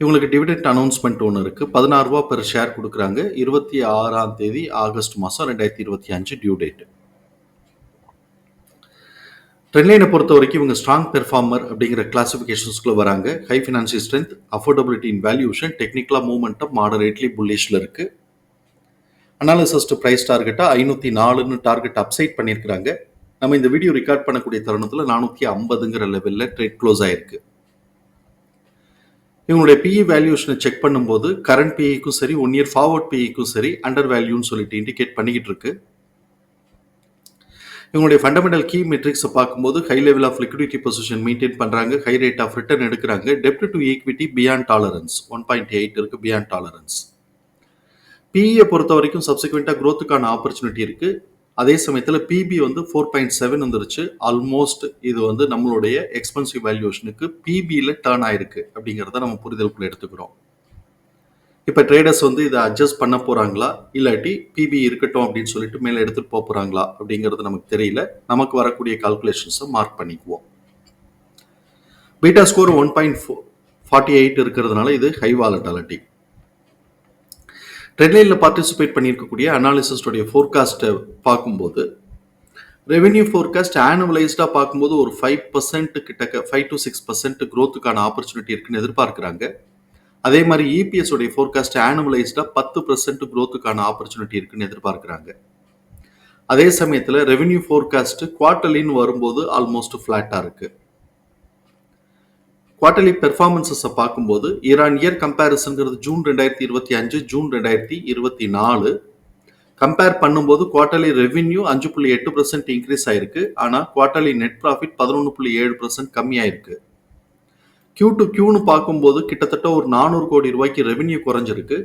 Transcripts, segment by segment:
இவங்களுக்கு dividend announcement ஒன்று இருக்குது பதினாறு ரூபா பெர் ஷேர் கொடுக்குறாங்க. இருபத்தி ஆறாம் தேதி ஆகஸ்ட் மாதம் ரெண்டாயிரத்தி இருபத்தி அஞ்சு டியூ டேட் ட்ரெண்ட்லைனை பொறுத்த வரைக்கும் இவங்க ஸ்ட்ராங் பெர்ஃபார்மர் அப்படிங்கிற கிளாசிஃபிகேஷன்ஸ்குள்ள வராங்க. High financial strength affordability in valuation டெக்னிக்கலாக மூவ்மெண்ட்டம் மாடரேட்லி புல்லிஷில் இருக்குது அனாலிசஸ்ட் ப்ரைஸ் டார்கெட்டாக ஐநூற்றி நாலுன்னு டார்கெட் அப்சைட் பண்ணியிருக்கிறாங்க. நம்ம இந்த வீடியோ ரெக்கார்ட் பண்ணக்கூடிய தருணத்தில் நானூற்றி ஐம்பதுங்கிற லெவலில் ட்ரேட் க்ளோஸ் ஆயிருக்கு. இவங்களுடைய பிஇ வேல்யூஷனை செக் பண்ணும்போது கரண்ட் பிஇக்கும் சரி ஒன் இயர் ஃபார்வர்ட் பிஇக்கும் சரி அண்டர் வேல்யூன்னு சொல்லிட்டு இண்டிகேட் பண்ணிக்கிட்டு இருக்கு. இவங்களுடைய ஃபண்டமெண்டல் கீ மெட்ரிக்ஸை பார்க்கும்போது high level of liquidity position maintain பண்ணுறாங்க ஹை ரேட் ஆஃப் ரிட்டர்ன் எடுக்கிறாங்க. டெப்ட் to equity beyond tolerance one point eight இருக்குது பியாண்ட் டாலரன்ஸ் பிஇயை பொறுத்த வரைக்கும் சப்சிக்வெண்ட்டாக க்ரோத்துக்கான ஆப்பர்ச்சுனிட்டி இருக்குது அதே சமயத்தில் பிபி வந்து ஃபோர் பாயிண்ட் செவன் வந்துருச்சு. ஆல்மோஸ்ட் இது வந்து நம்மளுடைய எக்ஸ்பென்சிவ் வேல்யூஷனுக்கு பிபியில் டேர்ன் ஆயிருக்கு அப்படிங்கிறத நம்ம புரிதலுக்குள்ள எடுத்துக்கிறோம். இப்போ ட்ரேடர்ஸ் வந்து இதை அட்ஜஸ்ட் பண்ண போகிறாங்களா இல்லாட்டி பிபி இருக்கட்டும் அப்படின்னு சொல்லிட்டு மேலே எடுத்துகிட்டு போக போகிறாங்களா அப்படிங்கிறது நமக்கு தெரியல. நமக்கு வரக்கூடிய கால்குலேஷன்ஸை மார்க் பண்ணிக்குவோம். Beta score one point forty eight இருக்கிறதுனால இது ஹை வாலட்டாலிட்டி ட்ரெட்லைனில் பார்ட்டிசிபேட் பண்ணியிருக்கக்கூடிய அனாலிசிஸ்டோடைய ஃபோர்காஸ்ட்டை பார்க்கும்போது ரெவென்யூ ஃபோர்காஸ்ட் ஆனுவலைஸ்டாக பார்க்கும்போது ஒரு ஃபைவ் பர்சன்ட் கிட்டக்க ஃபைவ் டு சிக்ஸ் பர்சன்ட் க்ரோத்துக்கான ஆப்பர்ச்சுனிட்டி இருக்குன்னு எதிர்பார்க்குறாங்க. அதே மாதிரி இபிஎஸ் உடைய ஃபோர்காஸ்ட் ஆனுவலைஸ்டாக பத்து பர்சன்ட் க்ரோத்துக்கான ஆப்பர்ச்சுனிட்டி இருக்குன்னு எதிர்பார்க்குறாங்க. அதே சமயத்தில் ரெவென்யூ ஃபோர்காஸ்ட் குவார்டர்லின்னு வரும்போது ஆல்மோஸ்ட் ஃப்ளாட்டாக இருக்குது குவார்டர்லி பெர்ஃபார்மன்சஸை பார்க்கும்போது இரான் இயர் கம்பேரிசன்கிறது ஜூன் ரெண்டாயிரத்தி இருபத்தி அஞ்சு ஜூன் ரெண்டாயிரத்தி இருபத்தி நாலு. கம்பேர் பண்ணும்போது குவார்டர்லி ரெவென்யூ அஞ்சு புள்ளி எட்டு பர்சன்ட் இன்க்ரீஸ் ஆயிருக்கு. ஆனால் குவார்டர்லி நெட் ப்ராஃபிட் பதினொன்று புள்ளி ஏழு பர்சன்ட் கம்மியாயிருக்கு. கியூ டு கியூன்னு பார்க்கும்போது கிட்டத்தட்ட ஒரு நானூறு கோடி ரூபாய்க்கு ரெவென்யூ குறைஞ்சிருக்கு.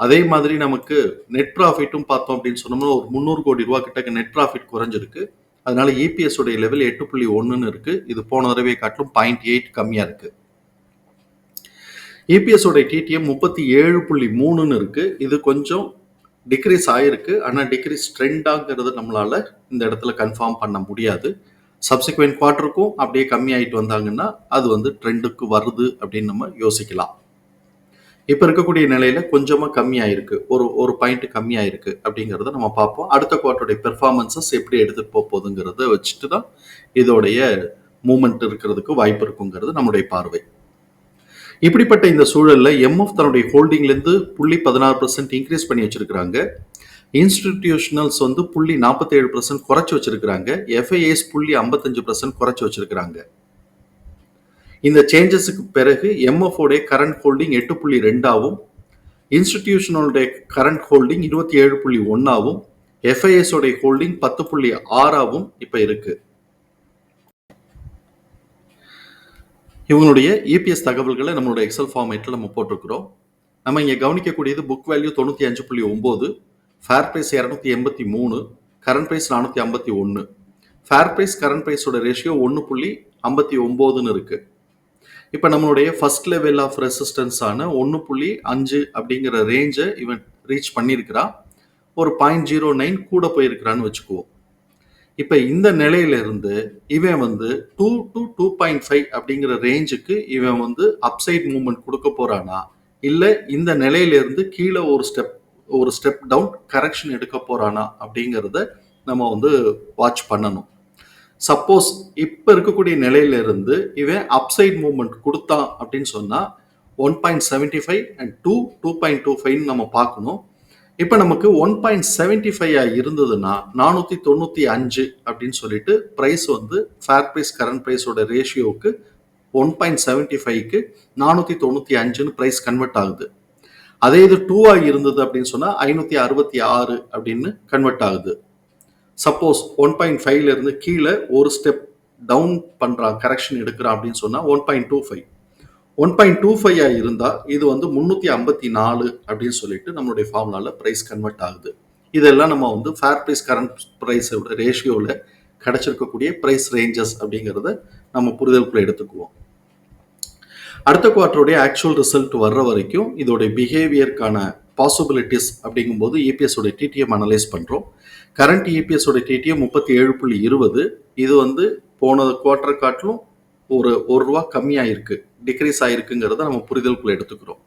அதே மாதிரி நமக்கு நெட் ப்ராஃபிட்டும் பார்த்தோம் அப்படின்னு சொன்னோம்னா ஒரு முந்நூறு கோடி ரூபா கிட்ட நெட் ப்ராஃபிட் குறைஞ்சிருக்கு. அதனால இபிஎஸ் உடைய லெவல் எட்டு புள்ளி ஒன்றுன்னு இருக்கு. இது போன தடவை காட்டிலும் பாயிண்ட் எயிட் கம்மியாக இருக்கு. இபிஎஸ் உடைய டிடிஎம் முப்பத்தி ஏழு புள்ளி மூணுன்னு இருக்கு. இது கொஞ்சம் டிக்ரீஸ் ஆயிருக்கு. ஆனால் டிக்ரீஸ் ட்ரெண்டாங்கிறது நம்மளால இந்த இடத்துல கன்ஃபார்ம் பண்ண முடியாது. சப்சிக்வெண்ட் குவார்ட்டருக்கும் அப்படியே கம்மியாயிட்டு வந்தாங்கன்னா அது வந்து ட்ரெண்டுக்கு வருது அப்படின்னு நம்ம யோசிக்கலாம். இப்போ இருக்கக்கூடிய நிலையில கொஞ்சமாக கம்மியாயிருக்கு. ஒரு ஒரு பாயிண்ட் கம்மியாயிருக்கு அப்படிங்கிறத நம்ம பார்ப்போம். அடுத்த குவார்ட்டருடைய பெர்ஃபார்மன்சஸ் எப்படி எடுத்துட்டு போக போகுதுங்கிறத வச்சுட்டு தான் இதோடைய மூமெண்ட் இருக்கிறதுக்கு வாய்ப்பு இருக்குங்கிறது நம்முடைய பார்வை. இப்படிப்பட்ட இந்த சூழல்ல எம்எஃப் தன்னுடைய ஹோல்டிங்லேருந்து புள்ளி பதினாறு பர்சன்ட் இன்க்ரீஸ் பண்ணி வச்சிருக்கிறாங்க. இன்ஸ்டிடியூஷனல்ஸ் வந்து புள்ளி நாற்பத்தேழு பர்சன்ட் குறைச்சி வச்சிருக்கிறாங்க. எஃப்ஐஎஸ் புள்ளி ஐம்பத்தஞ்சு பர்சன்ட் குறைச்சி வச்சிருக்கிறாங்க. இந்த சேஞ்சஸுக்கு பிறகு எம்எஃப்ஓடைய கரண்ட் ஹோல்டிங் எட்டு புள்ளி ரெண்டாவும் இன்ஸ்டிடியூஷனோடைய கரண்ட் ஹோல்டிங் இருபத்தி ஏழு புள்ளி ஒன்றாகவும் எஃப்ஐஎஸோடைய ஹோல்டிங் பத்து புள்ளி ஆறாவும் இப்போ இருக்கு. இவங்களுடைய இபிஎஸ் தகவல்களை நம்மளோட எக்ஸல் ஃபார்மேட்டில் நம்ம போட்டிருக்கிறோம். நம்ம இங்கே கவனிக்கக்கூடியது புக் வேல்யூ தொண்ணூற்றி அஞ்சு புள்ளி ஒம்பது ஃபேர் ப்ரைஸ் இரநூத்தி எண்பத்தி மூணு கரண்ட் ப்ரைஸ் நானூற்றி ஐம்பத்தி ஒன்று ஃபேர் ப்ரைஸ் கரண்ட் ப்ரைஸோட ரேஷியோ ஒன்று புள்ளி ஐம்பத்தி ஒம்போதுன்னு இருக்குது இப்போ நம்மளுடைய ஃபர்ஸ்ட் லெவல் ஆஃப் ரெசிஸ்டன்ஸான ஒன்று புள்ளி அஞ்சு அப்படிங்கிற ரேஞ்சை இவன் ரீச் பண்ணியிருக்கிறான் ஒரு பாயிண்ட் ஜீரோ நைன் கூட போயிருக்கிறான்னு வச்சுக்குவோம். இப்போ இந்த நிலையிலிருந்து இவன் வந்து two to two point five அப்படிங்கிற ரேஞ்சுக்கு இவன் வந்து அப்சைட் மூமெண்ட் கொடுக்க போகிறானா இல்லை இந்த நிலையிலிருந்து கீழே ஒரு ஸ்டெப் ஒரு ஸ்டெப் டவுன் கரெக்ஷன் எடுக்க போகிறானா அப்படிங்கிறத நம்ம வந்து வாட்ச் பண்ணணும். சப்போஸ் இப்போ இருக்கக்கூடிய நிலையில இருந்து இவன் அப்சைட் மூவ்மெண்ட் கொடுத்தான் அப்படின்னு சொன்னால் one point seventy five and two two point two ஃபைவ்னு நம்ம பார்க்கணும். இப்போ நமக்கு ஒன் பாயிண்ட் செவன்டி ஃபைவ் இருந்ததுன்னா நானூற்றி தொண்ணூற்றி அஞ்சு அப்படின்னு சொல்லிட்டு ப்ரைஸ் வந்து ஃபேர் ப்ரைஸ் கரண்ட் ப்ரைஸோட ரேஷியோவுக்கு ஒன் பாயிண்ட் செவன்டி ஃபைவ்க்கு நானூற்றி தொண்ணூற்றி அஞ்சுன்னு ப்ரைஸ் கன்வெர்ட் ஆகுது. அதே இது டூவாக இருந்தது அப்படின்னு சொன்னால் ஐநூற்றி அறுபத்தி ஆறு அப்படின்னு கன்வெர்ட் ஆகுது. சப்போஸ் ஒன் பாயிண்ட் ஃபைவ்ல இருந்து கீழே ஒரு ஸ்டெப் டவுன் பண்ணுறான் கரெக்ஷன் எடுக்கிறான் அப்படின்னு சொன்னால் one point two five one point two five இருந்தால் இது வந்து முந்நூற்றி ஐம்பத்தி நாலு அப்படின்னு சொல்லிட்டு நம்மளுடைய ஃபார்முலாவில் ப்ரைஸ் கன்வெர்ட் ஆகுது. இதெல்லாம் நம்ம வந்து ஃபேர் ப்ரைஸ் கரண்ட் ப்ரைஸோட ரேஷியோவில் கிடைச்சிருக்கக்கூடிய ப்ரைஸ் ரேஞ்சஸ் அப்படிங்கிறத நம்ம புரிதலுக்குள்ள எடுத்துக்குவோம். அடுத்த குவார்ட்டருடைய ஆக்சுவல் ரிசல்ட் வர்ற வரைக்கும் இதோடைய பிஹேவியருக்கான பாசிபிலிட்டிஸ் அப்படிங்கும்போது இபிஎஸ் டிடிஎம் அனலைஸ் பண்ணுறோம் கரண்ட் இபிஎஸ் டிடிஎம் முப்பத்தி ஏழு புள்ளி இருபது. இது வந்து போன குவார்டர் காட்டிலும் ஒரு ஒரு ரூபா கம்மியாக இருக்குது டிக்ரீஸ் ஆகிருக்குங்கிறத நம்ம புரிதலுக்குள்ள எடுத்துக்கிறோம்.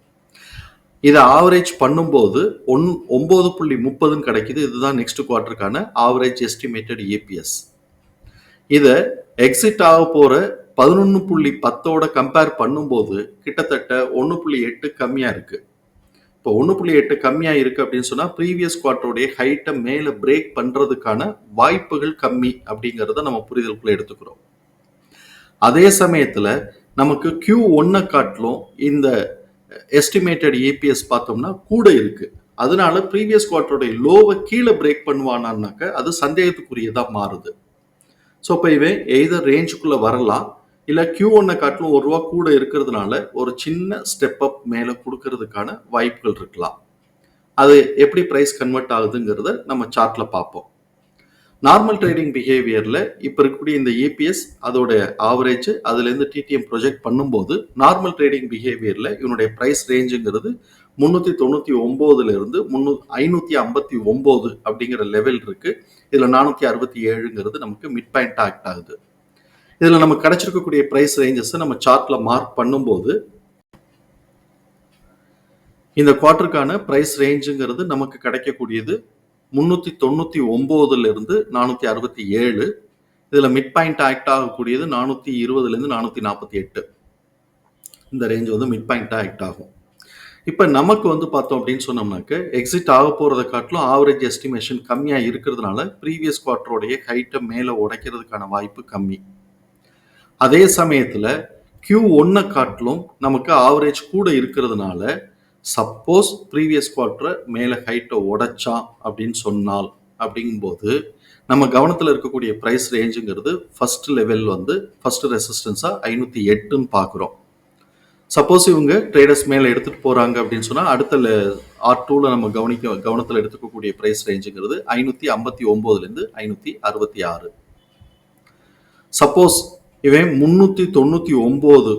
இதை ஆவரேஜ் பண்ணும்போது ஒன் ஒம்பது புள்ளி முப்பதுன்னு கிடைக்கிது. இதுதான் நெக்ஸ்ட் குவார்டருக்கான ஆவரேஜ் எஸ்டிமேட்டட் ஏபிஎஸ் இதை எக்ஸிட் ஆக போகிற பதினொன்று புள்ளி பத்தோட கம்பேர் பண்ணும்போது கிட்டத்தட்ட ஒன்று புள்ளி எட்டு கம்மியாக இருக்குது இப்போ ஒன்று புள்ளி எட்டு கம்மியாக இருக்கு அப்படின்னு சொன்னால் ப்ரீவியஸ் குவார்ட்டருடைய ஹைட்டை மேலே பிரேக் பண்ணுறதுக்கான வாய்ப்புகள் கம்மி அப்படிங்கிறத நம்ம புரிதலுக்குள்ளே எடுத்துக்கிறோம். அதே சமயத்தில் நமக்கு கியூ ஒன்னை காட்டிலும் இந்த எஸ்டிமேட்டட் ஏபிஎஸ் பார்த்தோம்னா கூட இருக்குது அதனால ப்ரீவியஸ் குவார்ட்டருடைய லோவை கீழே பிரேக் பண்ணுவானான்னாக்க அது சந்தேகத்துக்குரியதாக மாறுது. ஸோ இப்போ இவன் எய்தர் ரேஞ்சுக்குள்ளே வரலாம் இல்லை கியூ ஒன்னை காட்டிலும் ஒரு ரூபா கூட இருக்கிறதுனால ஒரு சின்ன ஸ்டெப் அப் மேலே கொடுக்கறதுக்கான வாய்ப்புகள் இருக்கலாம். அது எப்படி ப்ரைஸ் கன்வெர்ட் ஆகுதுங்கிறத நம்ம சார்ட்ல பார்ப்போம். நார்மல் ட்ரேடிங் பிஹேவியரில் இப்போ இருக்கக்கூடிய இந்த ஏபிஎஸ் அதோடைய ஆவரேஜ் அதுலேருந்து டிடிஎம் ப்ரொஜெக்ட் பண்ணும்போது நார்மல் ட்ரேடிங் பிஹேவியரில் இவனுடைய ப்ரைஸ் ரேஞ்சுங்கிறது முந்நூற்றி தொண்ணூற்றி ஒம்போதுலேருந்து முந்நூ ஐநூற்றி ஐம்பத்தி ஒம்பது அப்படிங்கிற லெவல் இருக்குது இதில் நானூற்றி அறுபத்தி ஏழுங்கிறது நமக்கு மிட் பாயிண்ட் ஆக்ட் ஆகுது. இதில் நம்ம கிடைச்சிருக்கக்கூடிய ப்ரைஸ் ரேஞ்சஸை நம்ம சார்ட்டில் மார்க் பண்ணும்போது இந்த குவார்ட்டருக்கான ப்ரைஸ் ரேஞ்சுங்கிறது நமக்கு கிடைக்கக்கூடியது முந்நூற்றி தொண்ணூற்றி ஒம்போதுலேருந்து நானூற்றி அறுபத்தி ஏழு. இதில் மிட் பாயிண்ட் ஆக்ட் ஆகக்கூடியது நானூற்றி இருபதுலேருந்து நானூற்றி நாற்பத்தி எட்டு. இந்த ரேஞ்ச் வந்து மிட் பாயிண்ட்டாக ஆக்ட் ஆகும். இப்போ நமக்கு வந்து பார்த்தோம் அப்படின்னு சொன்னோம்னாக்க எக்ஸிட் ஆக போகிறத காட்டிலும் ஆவரேஜ் எஸ்டிமேஷன் கம்மியாக இருக்கிறதுனால ப்ரீவியஸ் குவார்ட்டருடைய ஹைட்டை மேலே உடைக்கிறதுக்கான வாய்ப்பு கம்மி. அதே சமயத்தில் கியூ ஒன்றை காட்டிலும் நமக்கு ஆவரேஜ் கூட இருக்கிறதுனால சப்போஸ் ப்ரீவியஸ் குவார்ட்டரை மேலே ஹைட்டை உடைச்சான் அப்படின்னு சொன்னால் அப்படிங்கும்போது நம்ம கவனத்தில் இருக்கக்கூடிய ப்ரைஸ் ரேஞ்சுங்கிறது ஃபர்ஸ்ட் லெவல் வந்து ஃபர்ஸ்ட் ரெசிஸ்டன்ஸாக ஐநூற்றி எட்டுன்னு பார்க்குறோம் சப்போஸ் இவங்க ட்ரேடர்ஸ் மேலே எடுத்துகிட்டு போகிறாங்க அப்படின்னு சொன்னால் அடுத்த ஆர் டூவில் நம்ம கவனிக்க கவனத்தில் எடுத்துக்கக்கூடிய ப்ரைஸ் ரேஞ்சுங்கிறது ஐநூற்றி ஐம்பத்தி ஒம்போதுலேருந்து ஐநூற்றி அறுபத்தி ஆறு. சப்போஸ் இவன் முந்நூற்றி தொண்ணூற்றி ஒம்பது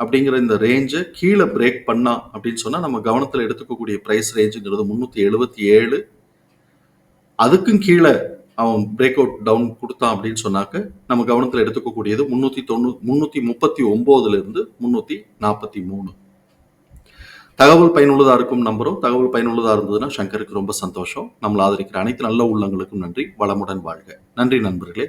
அப்படிங்கிற இந்த ரேஞ்சை கீழே பிரேக் பண்ணா அப்படின்னு சொன்னால் நம்ம கவனத்தில் எடுத்துக்கக்கூடிய ப்ரைஸ் ரேஞ்சுங்கிறது முந்நூற்றி எழுபத்தி ஏழு. அதுக்கும் கீழே அவன் பிரேக் அவுட் டவுன் கொடுத்தான் அப்படின்னு சொன்னாக்க நம்ம கவனத்தில் எடுத்துக்கக்கூடியது முந்நூற்றி தொண்ணூ முந்நூற்றி முப்பத்தி ஒம்போதுலேருந்து முந்நூற்றி நாற்பத்தி மூணு. தகவல் பயனுள்ளதாக இருக்கும் நம்புறோம். தகவல் பயனுள்ளதாக இருந்ததுன்னா சங்கருக்கு ரொம்ப சந்தோஷம். நம்மளை ஆதரிக்கிற அனைத்து நல்ல உள்ளங்களுக்கும் நன்றி. வளமுடன் வாழ்க. நன்றி நண்பர்களே.